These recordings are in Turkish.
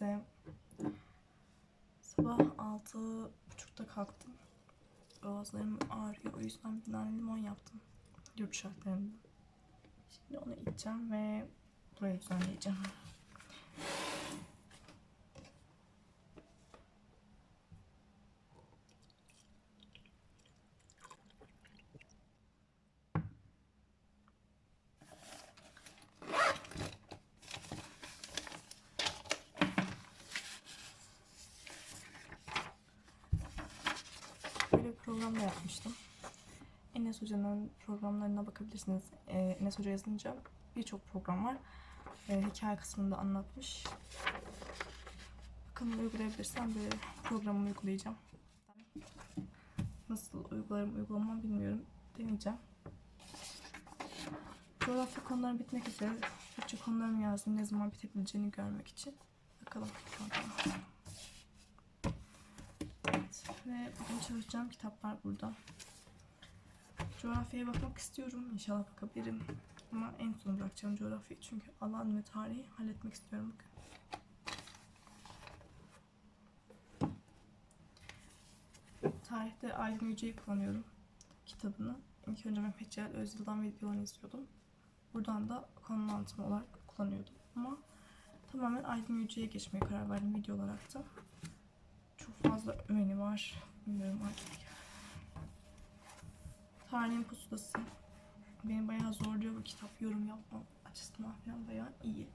Neyse. Sabah altı buçukta kalktım. Boğazlarım ağrıyor. O yüzden bir tane limon yaptım. Yurt şartlarında. Şimdi onu içeceğim ve burayı düzenleyeceğim. Böyle bir program da yapmıştım. Enes Hoca'nın programlarına bakabilirsiniz. Ee, Enes Hoca yazınca birçok program var. Ee, hikaye kısmında anlatmış. Bakın uygulayabilirsem böyle programımı uygulayacağım. Nasıl uygularım uygulamam bilmiyorum. Deneyeceğim. Coğrafya konuları bitmek üzere. Türkçe konularımı yazdım. Ne zaman bitebileceğini görmek için. Bakalım. Bakalım. Ve bugün çalışacağım kitaplar burada. Coğrafyaya bakmak istiyorum. İnşallah bakabilirim. Ama en son bırakacağım coğrafyayı çünkü alan ve tarihi halletmek istiyorum bugün. Tarihte Aydın Yüce'yi kullanıyorum kitabını. İlk önce Mehmet Celal Özyıl'dan videolarını izliyordum. Buradan da konunun anlatımı olarak kullanıyordum. Ama tamamen Aydın Yüce'ye geçmeye karar verdim video olarak da fazla ömeni var. Bilmiyorum artık. Tarihin pusulası. Beni bayağı zorluyor bu kitap. Yorum yapma açısından falan bayağı iyi.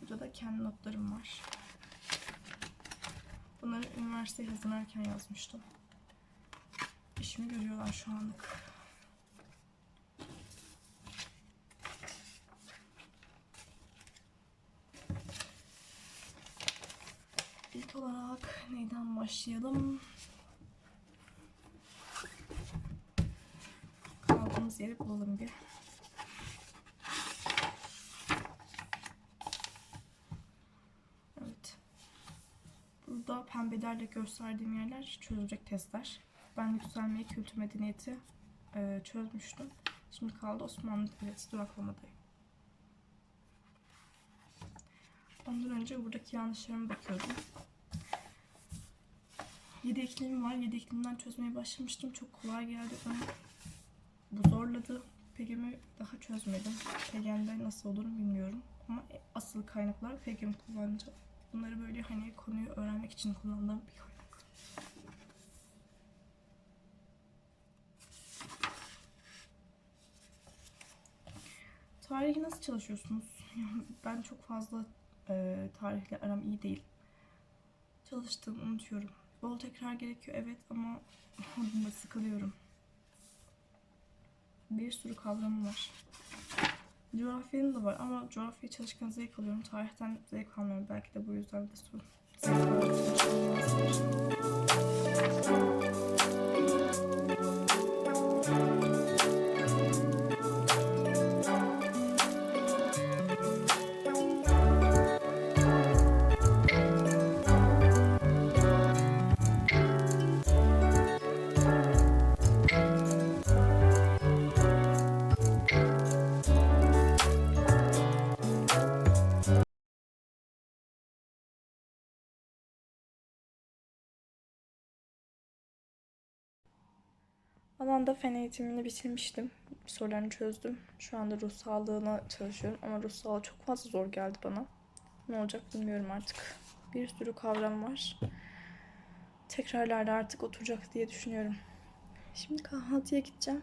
Burada da kendi notlarım var. Bunları üniversiteye hazırlarken yazmıştım. İşimi görüyorlar şu anlık. İlk olarak neyden başlayalım? Kaldığımız yeri bulalım bir. Evet. Burada pembelerle gösterdiğim yerler çözülecek testler. Ben yükselmeyi kültür medeniyeti e, çözmüştüm. Şimdi kaldı Osmanlı Devleti duraklamadayım. Ondan önce buradaki yanlışlarıma bakıyordum. 7 iklim var. 7 iklimden çözmeye başlamıştım. Çok kolay geldi bana. Bu zorladı. Pegemi daha çözmedim. Pegem'de nasıl olur bilmiyorum. Ama asıl kaynaklar Pegem kullanacağım. Bunları böyle hani konuyu öğrenmek için kullandığım bir kaynak. Tarihi nasıl çalışıyorsunuz? Ben çok fazla e, tarihle aram iyi değil. Çalıştım, unutuyorum. Bol tekrar gerekiyor evet ama bunda sıkılıyorum. Bir sürü kavramı var. Coğrafyanın da var ama coğrafya çalışırken zevk alıyorum. Tarihten zevk almıyorum. Belki de bu yüzden de sorun. Alanda fen eğitimini bitirmiştim. Sorularını çözdüm. Şu anda ruh sağlığına çalışıyorum ama ruh sağlığı çok fazla zor geldi bana. Ne olacak bilmiyorum artık. Bir sürü kavram var. Tekrarlarda artık oturacak diye düşünüyorum. Şimdi kahvaltıya gideceğim.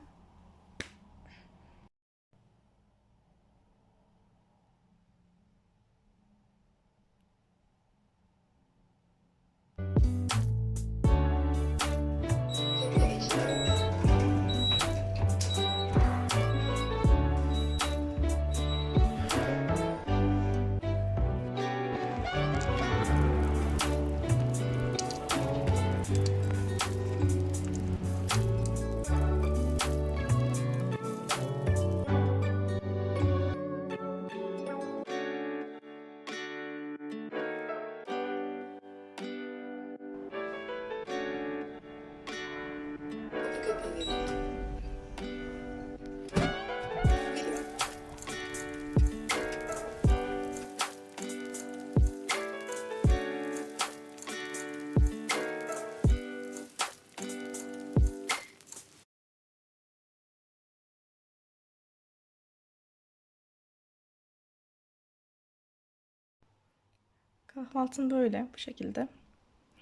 Kahvaltım böyle bu şekilde.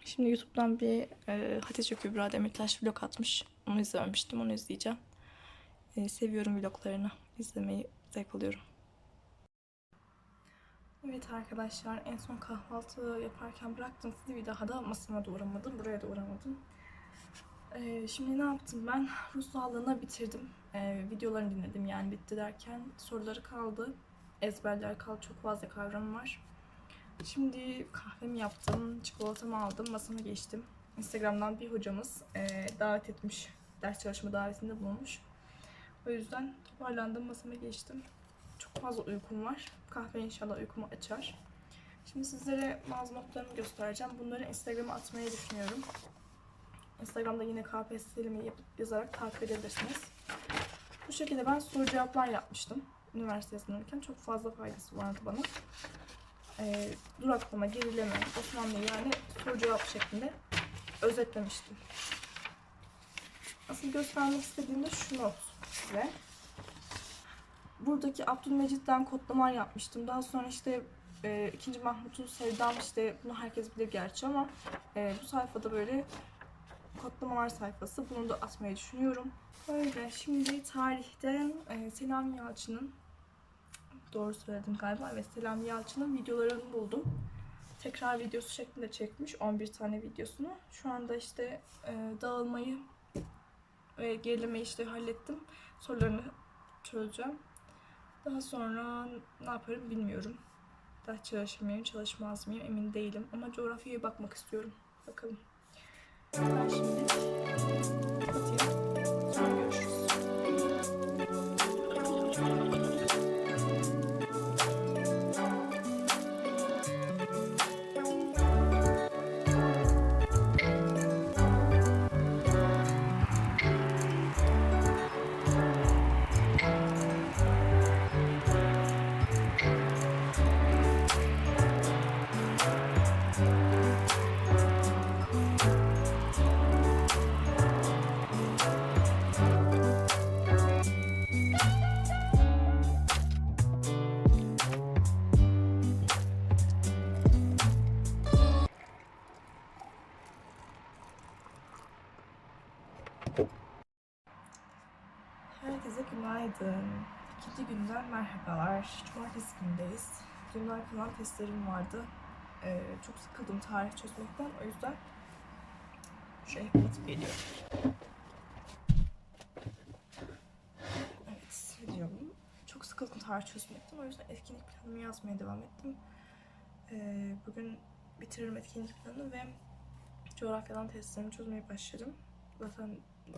Şimdi YouTube'dan bir e, Hatice Kübra Demirtaş vlog atmış. Onu izlememiştim. Onu izleyeceğim. E, seviyorum vloglarını. izlemeyi zevk alıyorum. Evet arkadaşlar en son kahvaltı yaparken bıraktım sizi bir daha da masama da uğramadım. Buraya da uğramadım. E, şimdi ne yaptım ben? Rus sağlığına bitirdim. E, videolarını dinledim yani bitti derken soruları kaldı. Ezberler kaldı. Çok fazla kavram var. Şimdi kahvemi yaptım, çikolatamı aldım, masama geçtim. Instagram'dan bir hocamız e, davet etmiş, ders çalışma davetinde bulunmuş. O yüzden toparlandım, masama geçtim. Çok fazla uykum var. Kahve inşallah uykumu açar. Şimdi sizlere bazı notlarımı göstereceğim. Bunları Instagram'a atmayı düşünüyorum. Instagram'da yine KPSS Selim'i yazarak takip edebilirsiniz. Bu şekilde ben soru cevaplar yapmıştım. Üniversite çok fazla faydası vardı bana e, duraklama, gerileme, Osmanlı yani soru cevap şeklinde özetlemiştim. Asıl göstermek istediğim de şu size. Buradaki Abdülmecit'ten kodlamalar yapmıştım. Daha sonra işte e, 2. Mahmut'un Sevdam işte bunu herkes bilir gerçi ama e, bu sayfada böyle kodlamalar sayfası. Bunu da atmayı düşünüyorum. Böyle şimdi tarihten e, Selami Yalçın'ın doğru söyledim galiba. Evet Selam Yalçın'ın videolarını buldum. Tekrar videosu şeklinde çekmiş 11 tane videosunu. Şu anda işte e, dağılmayı ve gerilemeyi işte hallettim. Sorularını çözeceğim. Daha sonra ne yaparım bilmiyorum. Ders çalışır mıyım, çalışmaz mıyım emin değilim. Ama coğrafyaya bakmak istiyorum. Bakalım. Ben şimdi günaydın. İkinci günden merhabalar. Cumartesi gündeyiz. Dünden falan testlerim vardı. Ee, çok sıkıldım tarih çözmekten. O yüzden şuraya kapatıp geliyorum. Evet, videomu. Çok sıkıldım tarih çözmekten. O yüzden etkinlik planımı yazmaya devam ettim. Ee, bugün bitiririm etkinlik planını ve coğrafyadan testlerimi çözmeye başladım. Zaten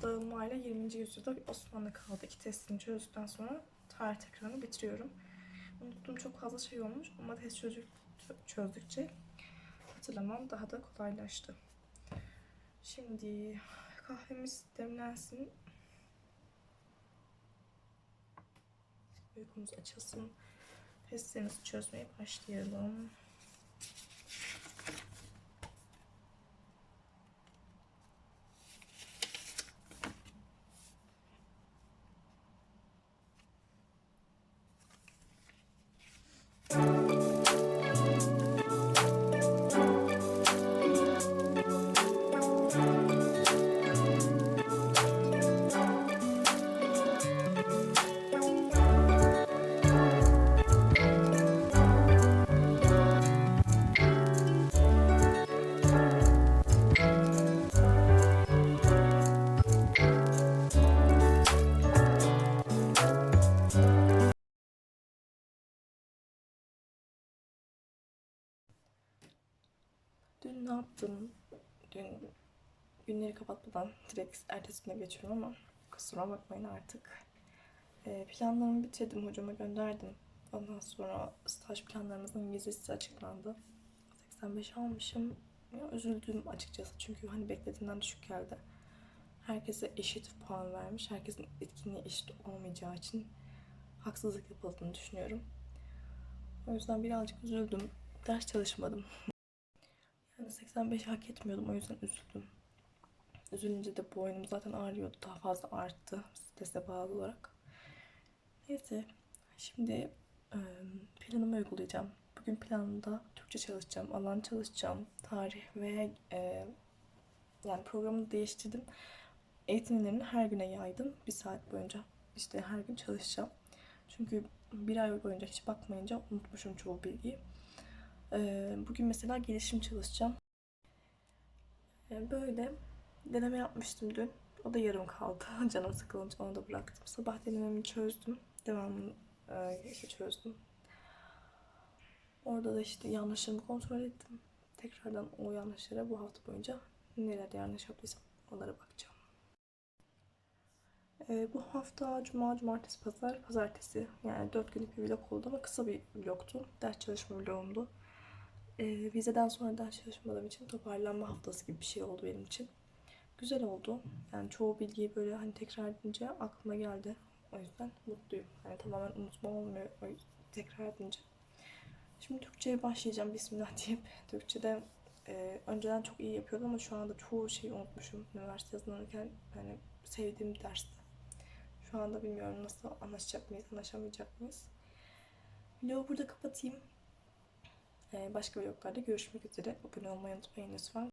dağılmayla 20. yüzyılda bir Osmanlı kaldı. İki testini çözdükten sonra tarih tekrarını bitiriyorum. Unuttuğum çok fazla şey olmuş ama test çözdük, çözdükçe hatırlamam daha da kolaylaştı. Şimdi kahvemiz demlensin. Uykumuz açılsın. Testlerimizi çözmeye başlayalım. Ne yaptım? Dün günleri kapatmadan direkt ertesi güne geçiyorum ama kusura bakmayın artık. Ee, planlarımı bitirdim, hocama gönderdim. Ondan sonra staj planlarımızın vizesi açıklandı. 85 almışım. Ya, üzüldüm açıkçası çünkü hani beklediğimden düşük geldi. Herkese eşit puan vermiş. Herkesin etkinliği eşit olmayacağı için haksızlık yapıldığını düşünüyorum. O yüzden birazcık üzüldüm. Ders çalışmadım. Yani 85 hak etmiyordum o yüzden üzüldüm. Üzülünce de boynum zaten ağrıyordu. Daha fazla arttı strese bağlı olarak. Neyse şimdi planımı uygulayacağım. Bugün planımda Türkçe çalışacağım, alan çalışacağım, tarih ve e, yani programı değiştirdim. Eğitimlerini her güne yaydım. Bir saat boyunca işte her gün çalışacağım. Çünkü bir ay boyunca hiç bakmayınca unutmuşum çoğu bilgiyi. E, bugün mesela gelişim çalışacağım. E, böyle deneme yapmıştım dün. O da yarım kaldı. Canım sıkılınca onu da bıraktım. Sabah denememi çözdüm. Devamını işte çözdüm. Orada da işte yanlışlarımı kontrol ettim. Tekrardan o yanlışlara bu hafta boyunca nelerde yanlış yaptıysam onlara bakacağım. Ee, bu hafta cuma, cumartesi, pazar, pazartesi yani 4 günlük bir vlog oldu ama kısa bir vlogtu. Ders çalışma vlogumdu. Ee, vizeden sonra ders çalışmadığım için toparlanma haftası gibi bir şey oldu benim için. Güzel oldu. Yani çoğu bilgiyi böyle hani tekrar edince aklıma geldi. O yüzden mutluyum. Yani tamamen unutma olmuyor o tekrar edince. Şimdi Türkçe'ye başlayacağım bismillah deyip. Türkçe'de e, önceden çok iyi yapıyordum ama şu anda çoğu şeyi unutmuşum. Üniversite yazılırken yani sevdiğim dersti. Şu anda bilmiyorum nasıl anlaşacak mıyız, anlaşamayacak mıyız. Vlogu burada kapatayım. E, başka vloglarda görüşmek üzere. Abone olmayı unutmayın lütfen.